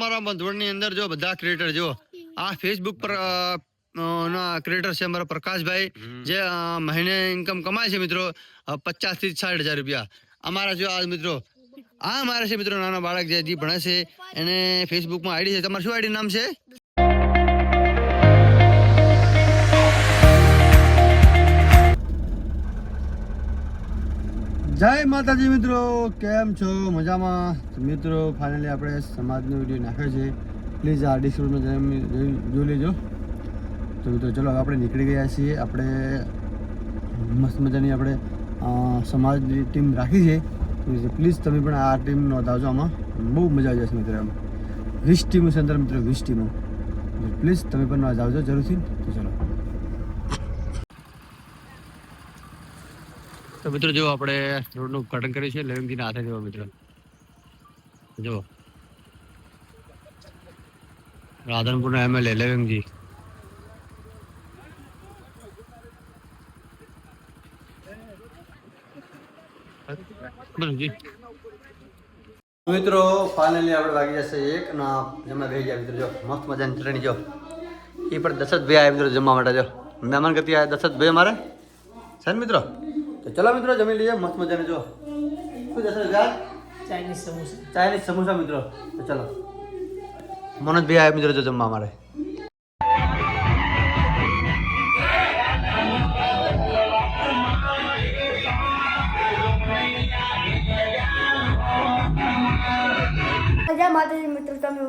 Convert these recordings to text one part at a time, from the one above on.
મારા બંધવણની અંદર જો બધા ક્રિએટર જો આ ફેસબુક પર ના ક્રિએટર છે અમારા પ્રકાશભાઈ જે મહિને ઇન્કમ કમાય છે મિત્રો પચાસથી સાઠ હજાર રૂપિયા. અમારા જો આ મિત્રો આ અમારા છે મિત્રો નાના બાળક જે ભણે છે એને ફેસબુકમાં આઈડી છે. તમારું શું આઈડી નામ છે? જય માતાજી મિત્રો, કેમ છો? મજામાં? મિત્રો ફાઇનલી આપણે સમાજનો વીડિયો નાખ્યો છે. પ્લીઝ આ ડિસ્ક્રિપ્શનમાં જોઈ લેજો. તો મિત્રો, ચલો હવે આપણે નીકળી ગયા છીએ. આપણે મસ્ત મજાની આપણે સમાજની ટીમ રાખી છે. પ્લીઝ તમે પણ આ ટીમ નોંધાવજો આમાં. બહુ મજા આવી જશે મિત્રો એમ. વીસ ટીમો છે અંદર મિત્રો, વીસ ટીમો પ્લીઝ તમે પણ નોંધાવજો જરૂરથી. તો ચલો. તો મિત્રો જો આપણે રોડનું ઉદઘાટન કરીએ છીએ, લેવંગજીના હાથે જો મિત્રો. જો. રાધનપુરના એમએલએ લેવિંગજી. મિત્રો, ફાઇનલી આપણે લાગી જશે એક ના જમવા બે જાય મિત્રો, જો, મસ્ત મજાની ચટણી, જો. એ પણ દશરથ ભાઈ આવ્યા મિત્રો જમવા માટે, જો. મહેમાન કરતી આવ્યા દશરથ ભાઈ અમારે. છે ને મિત્રો? તો ચલો મિત્રો જમી લઈએ મસ્ત મજાને જો. શું જશે ચાઇનીઝ સમોસા. ચાઇનીઝ સમોસા મિત્રો. તો ચલો. મનોજભાઈ આવ્યા મિત્રો જો જમવા મારે માતાજી મિત્રો તમે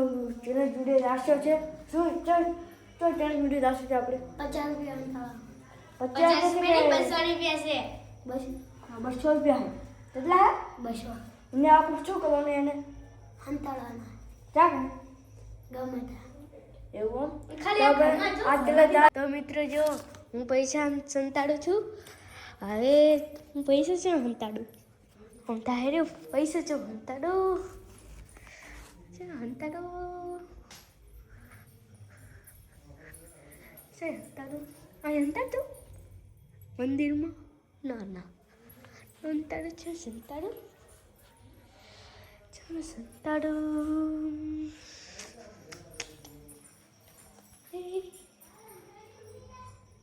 ચેનલ વીડિયો રાખ્યો છે. શું ચલ ચલ ચેનલ વીડિયો રાખ્યો છે આપણે? પચાસ રૂપિયા પચાસ રૂપિયા મિનિટ રૂપિયા છે. બસ. હા બસો રૂપિયા છે કેટલા હે. બસો એને આપણે શું કરવાનું એને? હંતાડવાના ચા કે ગમે એવું ખાલી તો મિત્રો જો હું પૈસા સંતાડું છું. હવે હું પૈસા છે હંતાડું? હું તારે પૈસા છો હંતાડું. છે હંતાડો? છે હંતાડું? આ હંતાડું મંદિરમાં. ના ના સંતાડું છે સંતાડું ચાલો સંતાડું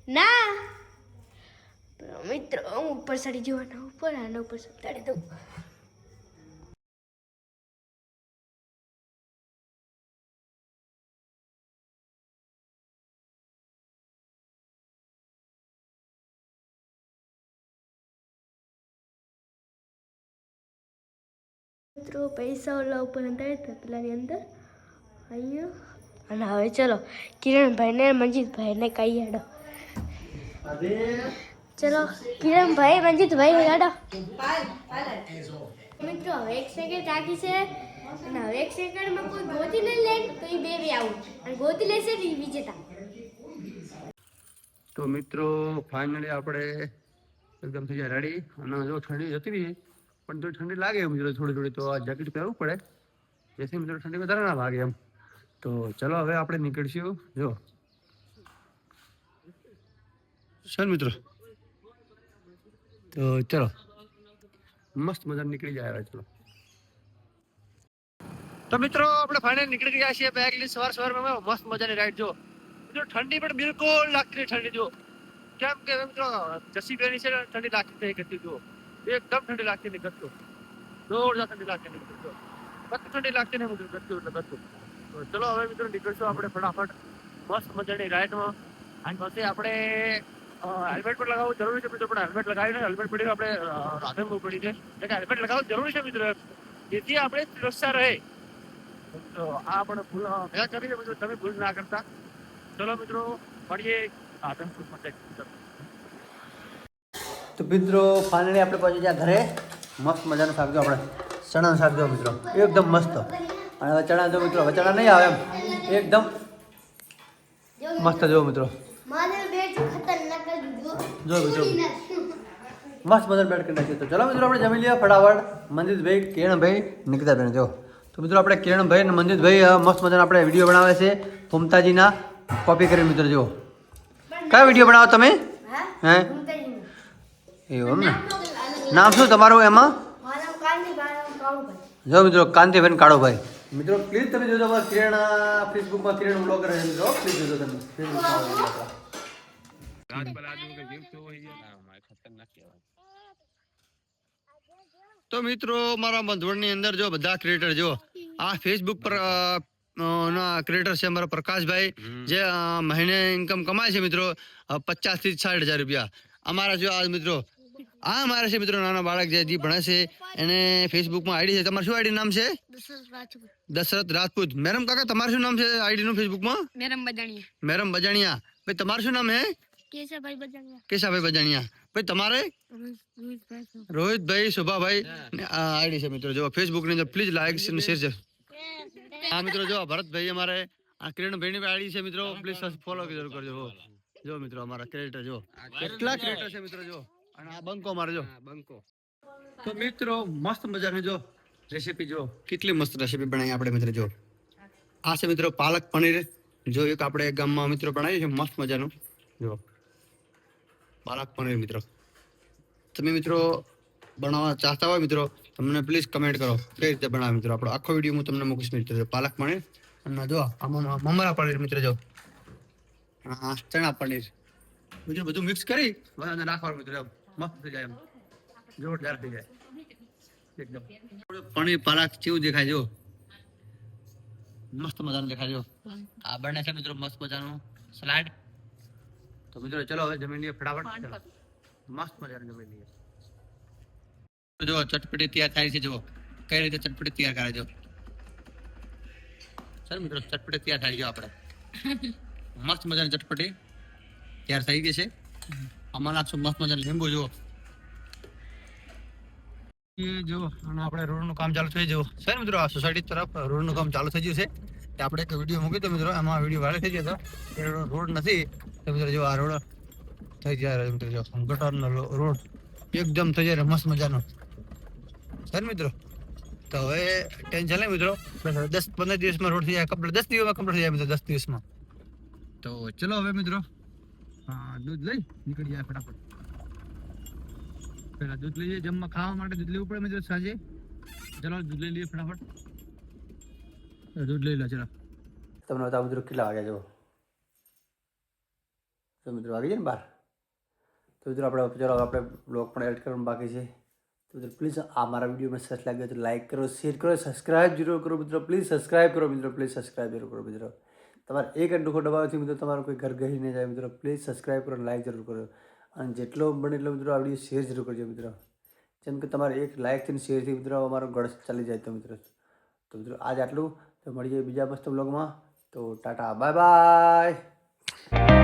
ના મિત્રો હું ઉપર ચડી જવાના ઉપર આના ઉપર ચડી દઉં મિત્રો પૈસા ઓલા ઉપર અંદર પેલાની અંદર. અહીંયા. અને હવે ચલો કિરણભાઈને મંજીતભાઈને કહી હેડો. ચલો કિરણભાઈ મંજીતભાઈ હેડો. મિત્રો હવે એક સેકન્ડ રાખી છે. અને હવે એક સેકન્ડમાં કોઈ ગોતી નહીં લે તો એ બે બે આવું અને ગોતી લેશે ને વિજેતા. તો મિત્રો ફાઇનલી આપણે એકદમ થઈ જાય રેડી અને જો ઠંડી જતી રહી. પણ જો ઠંડી લાગે મિત્રો થોડી થોડી તો આ જેકેટ પહેરવું પડે. જેથી મિત્રો ઠંડી વધારે ના લાગે એમ. તો ચલો હવે આપણે નીકળશું, જો. ચાલ મિત્રો. તો ચલો. મસ્ત મજા નીકળી જાય ચલો. તો મિત્રો આપણે ફાઇનલ નીકળી ગયા છીએ બેગલી સવાર સવારમાં. મસ્ત મજાની રાઈડ જો. મિત્રો ઠંડી પણ બિલકુલ લાગતી ઠંડી, જો. કેમ કે મિત્રો જસી બેની છે ઠંડી લાગતી નહીં કરતી જો. એકદમ ઠંડી લાગતી નહીં કરતું જોરદાર ઠંડી લાગતી નહીં કરતું કશું ઠંડી લાગતી નહીં મિત્રો કરતું એટલે કરતું ચલો હવે મિત્રો નીકળશું આપણે ફટાફટ. મસ્ત મજાની રાઈડમાં. અને પછી આપણે હેલ્મેટ પણ લગાવવું જરૂરી છે મિત્રો પણ હેલ્મેટ લગાવીને હેલ્મેટ પડી આપણે રાધનપુર પડી છે. એટલે હેલ્મેટ લગાવવું જરૂરી છે મિત્રો જેથી આપણે સુરક્ષા રહે. તો આ પણ ભૂલ મેં કરી મિત્રો તમે ભૂલ ના કરતા. ચલો મિત્રો, મળીએ રાધનપુર માટે તો મિત્રો ફાઇનલી આપણે પહોંચી ગયા ઘરે. મસ્ત મજાનું શાક જો આપણે. ચણાનું શાક જો મિત્રો. એકદમ મસ્ત. અને હવે ચણા જો મિત્રો હવે ચણા નહીં આવે એમ. એકદમ મસ્ત જો મિત્રો. જો મિત્રો. મસ્ત મજાનું બેટ કરી નાખ્યું તો ચલો મિત્રો આપણે જમી લઈએ ફટાફટ. મંદિરભાઈ કિરણભાઈ નિકિતાબેન જો. તો મિત્રો આપણે કિરણભાઈ અને મંદિરભાઈ મસ્ત મજાના આપણે વીડિયો બનાવે છે. મમતાજીના કોપી કરીને મિત્રો જો. કયા વીડિયો બનાવો તમે? હે? એવું એમ ને? નામ શું તમારું એમાં? જો મિત્રો કાંતિબેન કાળોભાઈ. મિત્રો પ્લીઝ તમે જોજો અમારા કિરણ ફેસબુકમાં કિરણ બ્લોગ છે મિત્રો. પ્લીઝ જોજો તમે. તો મિત્રો મારા બંધવણની અંદર જો બધા ક્રિએટર જો આ ફેસબુક પર ના ક્રિએટર છે અમારા પ્રકાશભાઈ જે મહિને ઇન્કમ કમાય છે મિત્રો પચાસથી સાઠ હજાર રૂપિયા. અમારા જો આ મિત્રો આ મારે છે મિત્રો નાના બાળક જે હજી ભણે છે. એને ફેસબુકમાં આઈડી છે. તમારું શું આઈડી નામ છે? દશરથ રાજપૂત. મેરમ કાકા તમારું શું નામ છે આઈડી નું ફેસબુકમાં મેરમ બજાણિયા. મેરમ બજાણિયા. ભાઈ તમારું શું નામ હે? કેશાભાઈ બજાણિયા. કેશાભાઈ બજાણિયા. ભાઈ તમારે? રોહિતભાઈ શોભાભાઈ. આ આઈડી છે મિત્રો. જો ફેસબુકની અંદર પ્લીઝ લાઈક અને શેર છે. હા મિત્રો જો ભરતભાઈ અમારે. આ કિરણભાઈ ની આઈડી છે મિત્રો. પ્લીઝ ફોલો જરૂર કરજો. હો. જો મિત્રો અમારા ક્રિએટર જો કેટલા ક્રિએટર છે મિત્રો જો અને આ બંકો મારે જો બંકો. તો મિત્રો મસ્ત મજાની જો રેસીપી જો. કેટલી મસ્ત રેસીપી બનાવી આપણે મિત્રો જો. આ છે મિત્રો પાલક પનીર. જો એક આપણે ગામમાં મિત્રો બનાવીએ છે મસ્ત મજાનું. જો. પાલક પનીર મિત્રો. તમે મિત્રો બનાવવા ચાહતા હોય મિત્રો તમને પ્લીઝ કમેન્ટ કરો. કઈ રીતે બનાવે મિત્રો આપણો? આખો વીડિયો હું તમને મૂકીશ મિત્રો પાલક પનીર. અને જો આમાં મમરા પનીર મિત્રો જો. હા ચણા પનીર. મિત્રો બધું મિક્સ કરી બધાને નાખવાનું મિત્રો એમ. મસ્ત થઈ જાય જોરદાર થઈ જાય. એકદમ. પનીર પરાગ કેવું દેખાય જો મસ્ત મજાનું દેખાય જો આ બને છે મિત્રો મસ્ત મજાનું. સ્લાઇડ તો મિત્રો ચલો હવે જમીન લઈએ ફટાફટ. મસ્ત મજાનું જમીન લઈએ. જો ચટપટી તૈયાર થાય છે જો કઈ રીતે ચટપટી તૈયાર કરે જો સર મિત્રો ચટપટી તૈયાર થાય ગયો આપણે. મસ્ત મજાની ચટપટી તૈયાર થઈ ગઈ છે. આમાં નાખશું મસ્ત મજા લીંબુ, જુઓ. એ જો અને આપણે રોડનું કામ ચાલુ થઈ ગયું. સર મિત્રો, આ સોસાયટી તરફ રોડનું કામ ચાલુ થઈ ગયું છે. તે આપણે એક વીડિયો મૂક્યો તો મિત્રો, આમાં વીડિયો વાયરલ થઈ ગયો એ રોડ નથી. તો મિત્રો જો આ રોડ થઈ જાય રોડ એકદમ થઈ જાય મસ્ત મજાનો. સર મિત્રો? તો હવે ટેન્શન મિત્રો. દસ, પંદર દિવસમાં રોડ થઈ જાય દસ દિવસમાં કમ્પ્લીટ થઈ જાય મિત્રો, દસ દિવસમાં. તો ચલો હવે મિત્રો હા, દૂધ લઈ નીકળી જાય ફટાફટ. પેલા દૂધ લઈએ જમવા ખાવા માટે દૂધ લેવું પડે મિત્રો સાંજે. ચલો, દૂધ લઈ લઈએ ફટાફટ. દૂધ લઈ લો, ચલો. તમને બતાવો મિત્રો કેટલા વાગ્યા જો. તો મિત્રો વાગી જાય ને બાર? તો મિત્રો આપણે ચલો આપણે બ્લોગ પણ એડ કરવાનું બાકી છે. તો મિત્રો પ્લીઝ આ મારા વિડીયોમાં સરસ લાગ્યો તો લાઈક કરો શેર કરો સબસ્ક્રાઇબ જરૂર કરો મિત્રો. પ્લીઝ સબસ્ક્રાઇબ કરો મિત્રો પ્લીઝ સબસ્ક્રાઇબ જરૂર કરો મિત્રો. તમારે એક અંડુખો દબાવવાથી મિત્રો તમારું કોઈ ઘર ગહી નહીં જાય મિત્રો પ્લીઝ સબસ્ક્રાઈબ કરો લાઈક જરૂર કરો. અને જેટલો બને એટલો મિત્રો આ વીડિયો શેર જરૂર કરજો મિત્રો. જેમ કે તમારે એક લાઇકથી શેરથી મિત્રો અમારો ગળ ચાલી જાય તો મિત્રો. તો મિત્રો આજ આટલું. તો મળીએ બીજા મસ્ત બ્લોગમાં તો ટાટા બાય બાય